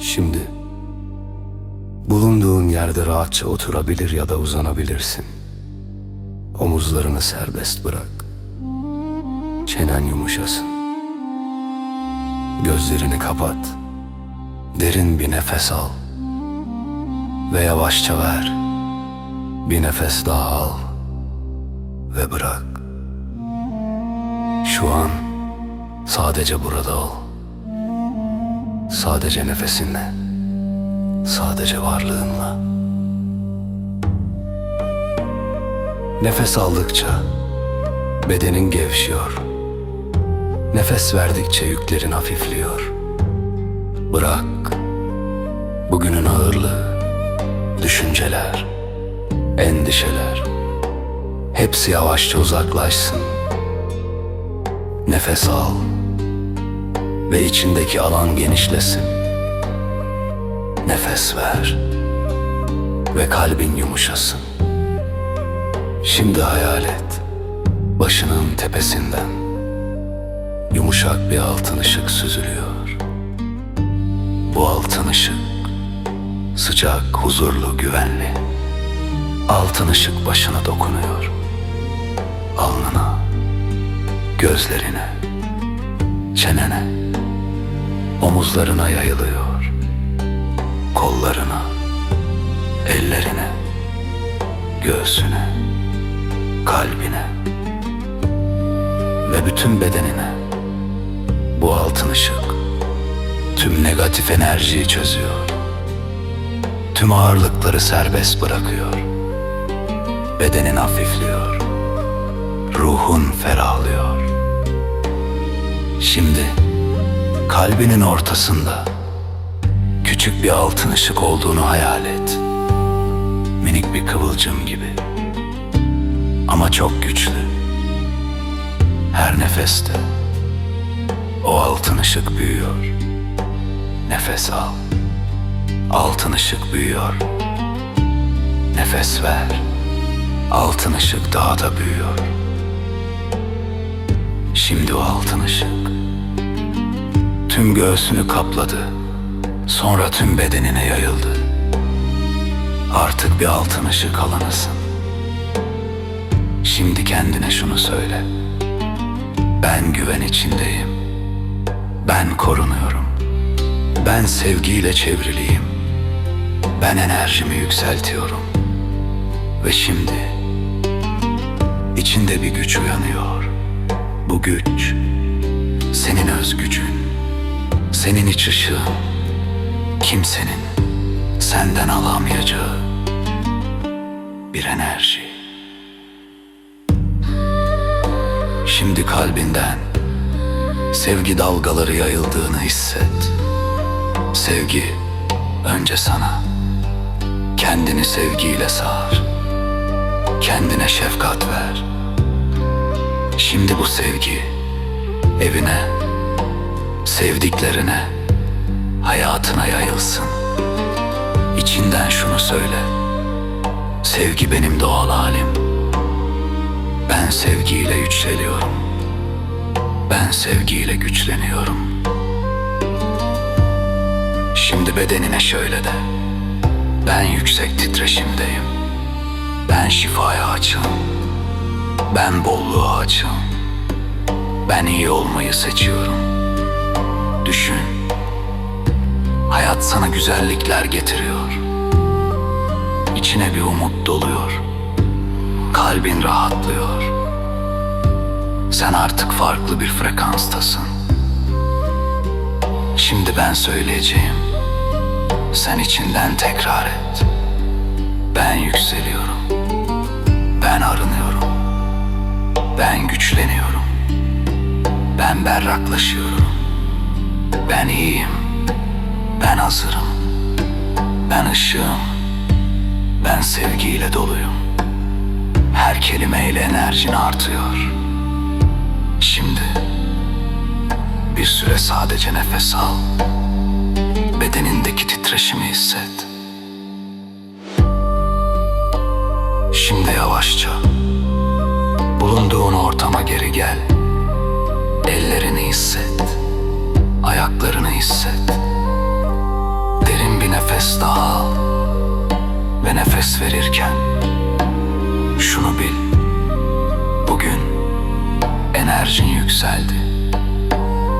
Şimdi bulunduğun yerde rahatça oturabilir ya da uzanabilirsin. Omuzlarını serbest bırak. Çenen yumuşasın. Gözlerini kapat. Derin bir nefes al. Ve yavaşça ver. Bir nefes daha al. Ve bırak. Şu an sadece burada ol. Sadece nefesinle. Sadece varlığınla. Nefes aldıkça bedenin gevşiyor. Nefes verdikçe yüklerin hafifliyor. Bırak bugünün ağırlığı, düşünceler, endişeler hepsi yavaşça uzaklaşsın. Nefes al ve içindeki alan genişlesin. Nefes ver ve kalbin yumuşasın. Şimdi hayal et başının tepesinden yumuşak bir altın ışık süzülüyor. Bu altın ışık sıcak, huzurlu, güvenli. Altın ışık başına dokunuyor. Alnına, gözlerine, çenene, omuzlarına yayılıyor. Kollarına, ellerine, göğsüne, kalbine ve bütün bedenine bu altın ışık tüm negatif enerjiyi çözüyor. Tüm ağırlıkları serbest bırakıyor. Bedenin hafifliyor. Ruhun ferahlıyor. Şimdi kalbinin ortasında küçük bir altın ışık olduğunu hayal et. Minik bir kıvılcım gibi. Ama çok güçlü. Her nefeste o altın ışık büyüyor. Nefes al. Altın ışık büyüyor. Nefes ver. Altın ışık daha da büyüyor. Şimdi o altın ışık tüm göğsünü kapladı. Sonra tüm bedenine yayıldı. Artık bir altın ışık alanısın. Şimdi kendine şunu söyle. Ben güven içindeyim. Ben korunuyorum. Ben sevgiyle çevriliyim. Ben enerjimi yükseltiyorum. Ve şimdi içinde bir güç uyanıyor. Bu güç senin öz gücün. Senin iç ışığın. Kimsenin senden alamayacağı bir enerji. Şimdi kalbinden sevgi dalgaları yayıldığını hisset. Sevgi önce sana. Kendini sevgiyle sar. Kendine şefkat ver. Şimdi bu sevgi evine, sevdiklerine, hayatına yayılsın. İçinden şunu söyle. Sevgi benim doğal halim. Ben sevgiyle yükseliyorum. Ben sevgiyle güçleniyorum. Şimdi bedenine şöyle de. Ben yüksek titreşimdeyim. Ben şifaya açığım. Ben bolluğa açığım. Ben iyi olmayı seçiyorum. Düşün. Hayat sana güzellikler getiriyor. İçine bir umut doluyor. Kalbin rahatlıyor. Sen artık farklı bir frekanstasın. Şimdi ben söyleyeceğim. Sen içinden tekrar et. Ben yükseliyorum. Ben arınıyorum. Ben güçleniyorum. Ben berraklaşıyorum. Ben iyiyim. Ben hazırım. Ben ışığım. Ben sevgiyle doluyum. Her kelimeyle enerjin artıyor. Şimdi bir süre sadece nefes al. Bedenindeki titreşimi hisset. Şimdi yavaşça bulunduğun ortama geri gel. Ellerini hisset. Nefes verirken şunu bil. Bugün enerjin yükseldi.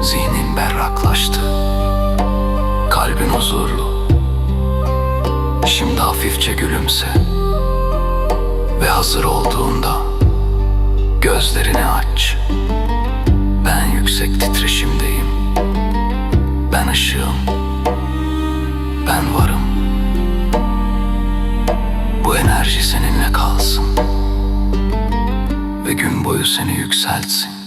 Zihnin berraklaştı. Kalbin huzurlu. Şimdi hafifçe gülümse. Ve hazır olduğunda gözlerini aç. Ben yüksek titreşimdeyim. Ben ışığım. Seni yükseltsin.